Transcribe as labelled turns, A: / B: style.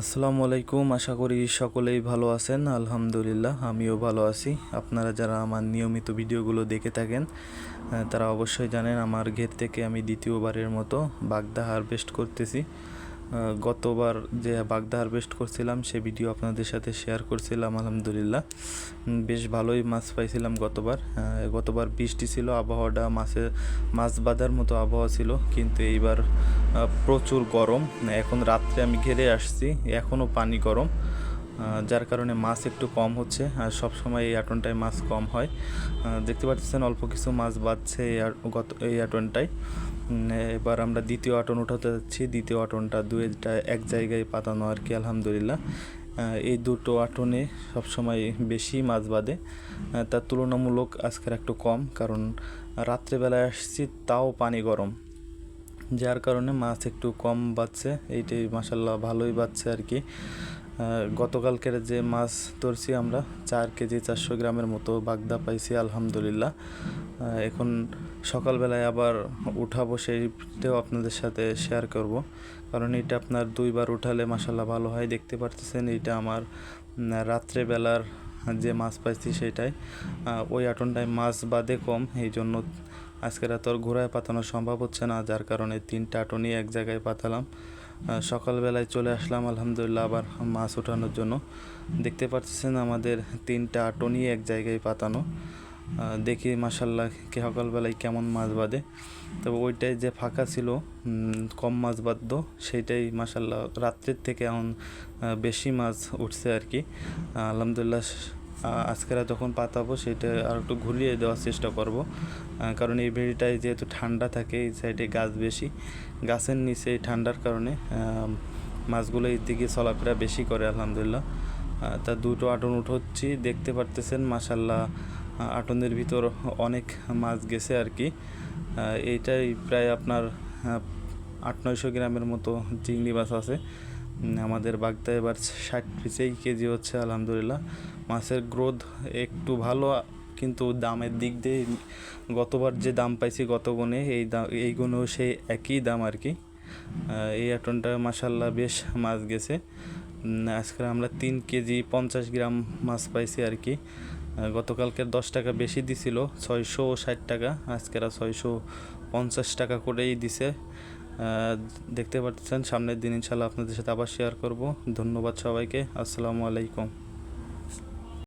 A: আসসালামু আলাইকুম। আশা করি সকলেই ভালো আছেন। আলহামদুলিল্লাহ, আমিও ভালো আছি। আপনারা যারা আমার নিয়মিত ভিডিওগুলো দেখে থাকেন তারা অবশ্যই জানেন আমার ঘের থেকে আমি দ্বিতীয়বারের মতো বাগদা হারভেস্ট করতেছি। গতবার যে বাগদা হারভেস্ট করছিলাম, সে ভিডিও আপনাদের সাথে শেয়ার করছিলাম, আলহামদুলিল্লাহ। বেশ ভালোই মাছ পাইছিলাম গতবার। গতবার বৃষ্টি ছিল, আবহাওয়াটা মাছে, মাছ বাঁধার মতো আবহাওয়া ছিল, কিন্তু এইবার প্রচুর গরম। এখন রাত্রে আমি ঘেরে আসছি এখনও পানি গরম। যার কারণে মাছ একটু কম হচ্ছে, আর সব সময় এই আটনটায় মাছ কম হয়। দেখতে পাচ্ছেন অল্প কিছু মাছ এই গত এই আটনটায়। এবার আমরা দ্বিতীয় আটন উঠাতে যাচ্ছি। দ্বিতীয় আটনটা দুইটা এক জায়গায় পাতানো আর কি, আলহামদুলিল্লাহ। এই দুটো আটনে সবসময় বেশি মাছ বাঁধে। তার তুলনামূলক আজকের একটু কম, কারণ রাত্রেবেলায় আসছি, তাও পানি গরম। যার কারণে মাছ একটু কম বাচ্ছে, এইটাই মাসাল্লাহ ভালোই বাচ্ছে আর কি। গতকালকের যে মাছ ধরছি আমরা, চার কেজি চারশো গ্রামের মতো বাগদা পাইছি, আলহামদুলিল্লাহ। এখন সকালবেলায় আবার উঠাবো সেইটাও আপনাদের সাথে শেয়ার করব। কারণ এটা আপনার দুইবার উঠালে মাসাল্লাহ ভালো হয়, দেখতে পারতেছেন এইটা আমার রাত্রেবেলার যে মাছ পাইছি সেটাই। ওই আটনটায় মাছ বাদে কম, এই জন্য আজকের এত আর ঘোরায় পাতানো সম্ভব হচ্ছে না, যার কারণে তিনটা আটনই এক জায়গায় পাতালাম। সকালবেলায় চলে আসলাম, আলহামদুলিল্লাহ আবার মাছ ওঠানোর জন্য। দেখতে পাচ্ছেন আমাদের তিনটা আটনই এক জায়গায় পাতানো। দেখি মাসাল্লাহ কে সকালবেলায় কেমন মাছ বাঁধে। তবে ওইটাই যে ফাঁকা ছিল কম মাছ বাঁধত, সেইটাই মাসাল্লাহ রাত্রের থেকে এখন বেশি মাছ উঠছে আর কি। আলহামদুলিল্লাহ আজকেরা যখন পাতাবো সেটা আর একটু ঘুরিয়ে দেওয়ার চেষ্টা করব। কারণ এই ভেড়িটায় যেহেতু ঠান্ডা থাকে, এই সাইডে গাছ বেশি। গাছের নিচে ঠান্ডার কারণে মাছগুলো এই দিকে চলাফেরা বেশি করে, আলহামদুলিল্লাহ। তা দুটো আটন উঠোচ্ছি, দেখতে পারতেছেন মাসাল্লাহ আটনের ভিতর অনেক মাছ গেছে আর কি। এইটাই প্রায় আপনার আট নয়শো গ্রামের মতো চিংড়ি মাছ আছে। আমাদের বাগদা এবার ষাট পিসেই কেজি হচ্ছে, আলহামদুলিল্লাহ। মাছের গ্রোথ একটু ভালো, কিন্তু দামের দিক দিয়ে গতবার যে দাম পাইছি গত গুণে, এই দাম এই গুণেও সেই একই দাম আর কি। এই আটনটা মাসাল্লাহ বেশ মাছ গেছে। আজকে আমরা তিন কেজি পঞ্চাশ গ্রাম মাছ পাইছি আর কি। গতকালকে দশ টাকা বেশি দিছিল, ছয়শো ষাট টাকা আজকেরা ছয়শো পঞ্চাশ টাকা করেই দিছে। দেখতে পাচ্ছেন সামনের দিন ইনশাল্লাহ আপনাদের সাথে আবার শেয়ার করব। ধন্যবাদ সবাইকে আসসালামু আলাইকুম।